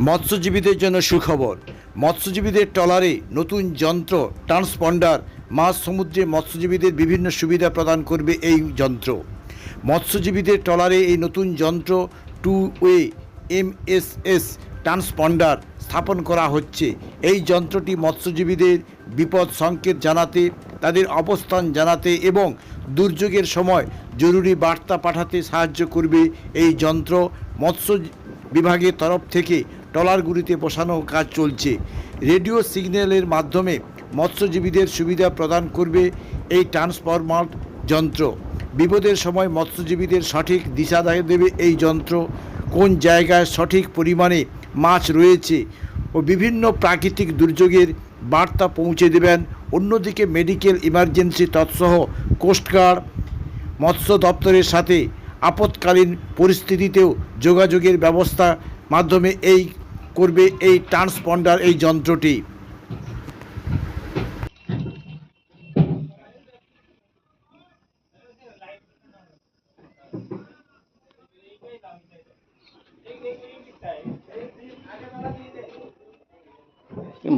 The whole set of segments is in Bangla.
মৎস্যজীবীদের জন্য সুখবর। মৎস্যজীবীদের ট্রলারে নতুন যন্ত্র, ট্রান্সপন্ডার, মাছ, সমুদ্রে মৎস্যজীবীদের বিভিন্ন সুবিধা প্রদান করবে এই যন্ত্র। মৎস্যজীবীদের ট্রলারে এই নতুন যন্ত্র টু ওয়ে এমএসএস ট্রান্সপন্ডার স্থাপন করা হচ্ছে। এই যন্ত্রটি মৎস্যজীবীদের বিপদ সংকেত জানাতে, তাদের অবস্থান জানাতে এবং দুর্যোগের সময় জরুরি বার্তা পাঠাতে সাহায্য করবে। এই যন্ত্র মৎস্য বিভাগের তরফ থেকে ট্রলারগুলিতে বসানো কাজ চলছে। রেডিও সিগন্যালের মাধ্যমে মৎস্যজীবীদের সুবিধা প্রদান করবে এই ট্রান্সফরমার যন্ত্র। বিপদের সময় মৎস্যজীবীদের সঠিক দিশা দেবে এই যন্ত্র। কোন জায়গায় সঠিক পরিমাণে মাছ রয়েছে ও বিভিন্ন প্রাকৃতিক দুর্যোগের বার্তা পৌঁছে দেবেন। অন্যদিকে মেডিকেল ইমার্জেন্সি তৎসহ কোস্টগার্ড মৎস্য দপ্তরের সাথে আপৎকালীন পরিস্থিতিতেও যোগাযোগের ব্যবস্থা মাধ্যমে এই করবে এই ট্রান্সপন্ডার এই যন্ত্রটি।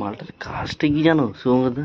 মালটার কাজটা কি জানো শুভঙ্করদা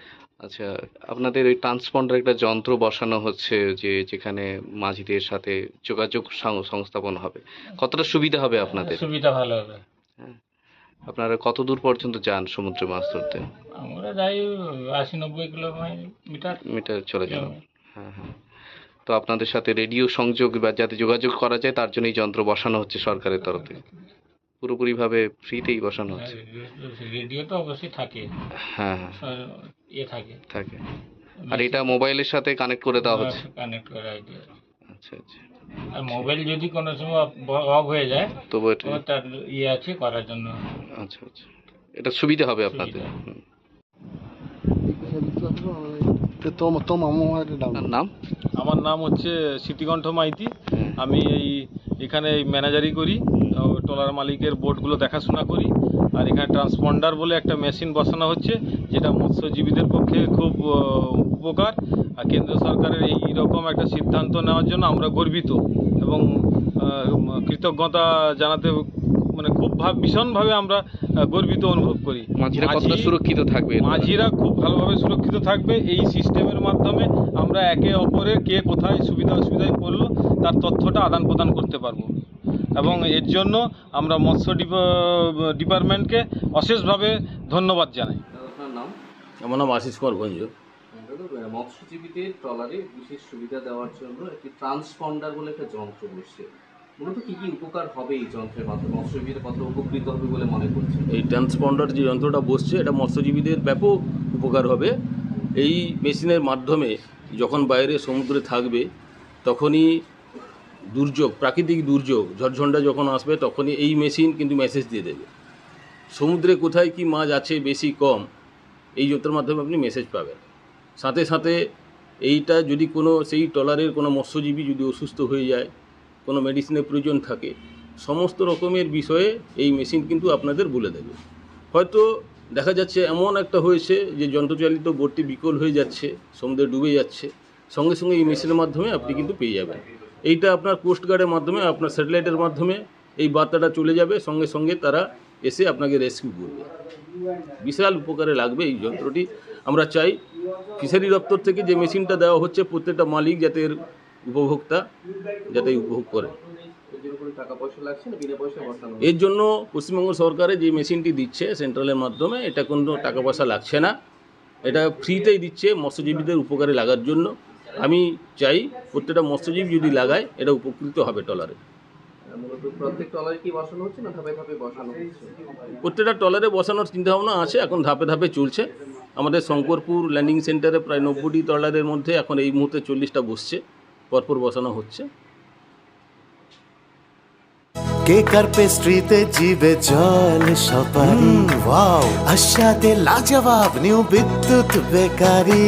আচ্ছা আপনাদের ওই ট্রান্সপন্ডার একটা যন্ত্র বসানো হচ্ছে যে যেখানে মাঝিদের সাথে যোগাযোগ সং- সংস্থাপন হবে। কতটা সুবিধা হবে আপনাদের? সুবিধা ভালো হবে। আপনারা কত দূর পর্যন্ত যান সমুদ্রে মাছ ধরতে? আমরা যাই আশি নব্বই কিলোমিটার মিটার। চলে যান হ্যাঁ হ্যাঁ। তো আপনাদের সাথে রেডিও সংযোগ বা যাতে যোগাযোগ করা যায় তার জন্য এই যন্ত্র বসানো হচ্ছে সরকারের তরফ থেকে। পুরোপুরিভাবে ফ্রিতেই বসানো হচ্ছে। রেডিও তো অবশ্যই থাকে। হ্যাঁ হ্যাঁ। ইয়ে থাকে। থাকে। আর এটা মোবাইলের সাথে কানেক্ট করে দেওয়া হচ্ছে। কানেক্ট করা আচ্ছা আচ্ছা। আর মোবাইল যদি কোনো সময় অফ হয়ে যায় তবু তার ইয়ে আছে করার জন্য। আচ্ছা আচ্ছা। এটা সুবিধা হবে আপনাদের। নাম। আমার নাম হচ্ছে স্মৃতিকণ্ঠ মাইতি। আমি এই এখানে ম্যানেজারি করি। ট্রলার মালিকের বোটগুলো দেখাশোনা করি। আর এখানে ট্রান্সপন্ডার বলে একটা মেশিন বসানো হচ্ছে যেটা মৎস্যজীবীদের পক্ষে খুব উপকার। আর কেন্দ্র সরকারের এই রকম একটা সিদ্ধান্ত নেওয়ার জন্য আমরা গর্বিত এবং কৃতজ্ঞতা জানাতে মানে খুব ভাব ভীষণভাবে আমরা গর্বিত অনুভব করি। মাঝিরা কতটা সুরক্ষিত থাকবে মাঝিরা খুব ভালোভাবে সুরক্ষিত থাকবে। এই সিস্টেমের মাধ্যমে আমরা একে অপরের কে কোথায় সুবিধা অসুবিধায় পড়ল তার তথ্যটা আদান প্রদান করতে পারব। এবং এর জন্য আমরা মৎস্য ডিপা- ডিপার্টমেন্টকে অশেষভাবে ধন্যবাদ জানাই। আপনার নাম? আমার নাম আশিস কুমার গঞ্জ। মৎস্যজীবীদের ট্রলারে বিশেষ সুবিধা দেওয়ার জন্য একটি ট্রান্সপন্ডার বলে একটা যন্ত্র বসছে। মূলত কি কি উপকার হবে এই যন্ত্রের মাধ্যমে? মৎস্যজীবীরা কত উপকৃত হবে বলে মনে করছেন? এই ট্রান্সপন্ডার যে যন্ত্রটা বসছে এটা মৎস্যজীবীদের ব্যাপক উপকার হবে। এই মেশিনের মাধ্যমে যখন বাইরে সমুদ্রে থাকবে তখনই দুর্যোগ, প্রাকৃতিক দুর্যোগ, ঝড়ঝণ্ডা যখন আসবে তখনই এই মেশিন কিন্তু মেসেজ দিয়ে দেবে। সমুদ্রে কোথায় কি মাছ আছে বেশি কম, এই যন্ত্রের মাধ্যমে আপনি মেসেজ পাবেন। সাথে সাথে এইটা যদি কোনো, সেই ট্রলারের কোনো মৎস্যজীবী যদি অসুস্থ হয়ে যায়, কোনো মেডিসিনের প্রয়োজন থাকে, সমস্ত রকমের বিষয়ে এই মেশিন কিন্তু আপনাদের বলে দেবে। হয়তো দেখা যাচ্ছে এমন একটা হয়েছে যে যন্ত্রচালিত বোটটি বিকল হয়ে যাচ্ছে, সমুদ্রে ডুবে যাচ্ছে, সঙ্গে সঙ্গে এই মেশিনের মাধ্যমে আপনি কিন্তু পেয়ে যাবেন। এইটা আপনার কোস্টগার্ডের মাধ্যমে, আপনার স্যাটেলাইটের মাধ্যমে এই বার্তাটা চলে যাবে। সঙ্গে সঙ্গে তারা এসে আপনাকে রেস্কিউ করবে। বিশাল উপকারে লাগবে এই যন্ত্রটি। আমরা চাই ফিশারি দপ্তর থেকে যে মেশিনটা দেওয়া হচ্ছে, প্রত্যেকটা মালিক যাতে এর উপভোক্তা যাতে উপভোগ করে। এর জন্য পশ্চিমবঙ্গ সরকারে যে মেশিনটি দিচ্ছে সেন্ট্রালের মাধ্যমে, এটা কোনো টাকা পয়সা লাগছে না। এটা ফ্রিতেই দিচ্ছে, মৎস্যজীবীদের উপকারে লাগার জন্য। আমি চাই প্রত্যেকটা মৎস্যজীবী যদি লাগায় এটা উপকৃত হবে টলারে। ট্রলারে কি বসানো হচ্ছে না ধাপে ধাপে বসানো হচ্ছে? প্রত্যেকটা টলারে বসানোর চিন্তাভাবনা আছে এখন ধাপে ধাপে চলছে। আমাদের শঙ্করপুর ল্যান্ডিং সেন্টারে প্রায় নব্বইটি টলারের মধ্যে এখন এই মুহূর্তে চল্লিশটা বসছে পরপর বসানো হচ্ছে। কেক আর পেস্ট্রিতে জিবে জল সপারি? ওয়াও। আশাতে লাজবাব নিউ বিদ্যুৎ বেকারি।